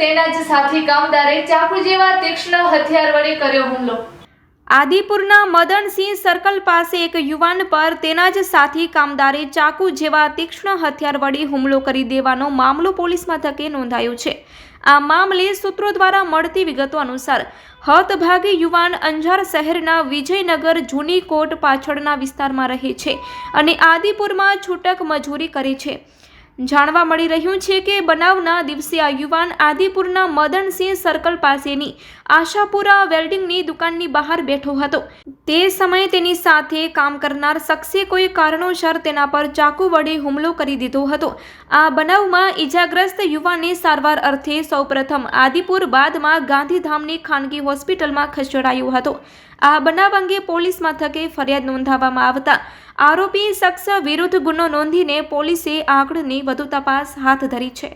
તેના જ સાથી કામદારે ચાકુ જેવા તીક્ષ્ણ હથિયાર વડે કર્યો હુમલો. આદિપુરના મદનસિંહ સર્કલ પાસે એક યુવાન પર તેના જ સાથી કામદારે ચાકુ જેવા તીક્ષ્ણ હથિયાર વડે હુમલો કરી દેવાનો મામલો પોલીસ મથકે નોંધાયો છે. આ મામલે સૂત્રો દ્વારા મળતી વિગતો અનુસાર હતભાગી યુવાન અંજાર શહેરના વિજયનગર જૂની કોટ પાછળના વિસ્તારમાં રહે છે અને આદિપુરમાં છૂટક મજૂરી કરે છે. જાણવા મળી રહ્યું છે કે બનાવના દિવસે આ યુવાન આદિપુરના મદનસિંહ સર્કલ પાસેની આશાપુરા વેલ્ડિંગની દુકાનની બહાર બેઠો હતો. તે સમયે તેની સાથે કામ કરનાર શખ્સે કોઈ કારણોસર તેના પર ચાકુ વડે હુમલો કરી દીધો હતો. આ બનાવમાં ઈજાગ્રસ્ત યુવાને સારવાર અર્થે સૌપ્રથમ આદિપુર બાદમાં ગાંધીધામની ખાનગી હોસ્પિટલમાં ખસેડાયો હતો. આ બનાવ અંગે પોલીસ મથકે ફરિયાદ નોંધાવવામાં આવતા આરોપી શખ્સ વિરુદ્ધ ગુનો નોંધીને પોલીસે આગળની વધુ તપાસ હાથ ધરી છે.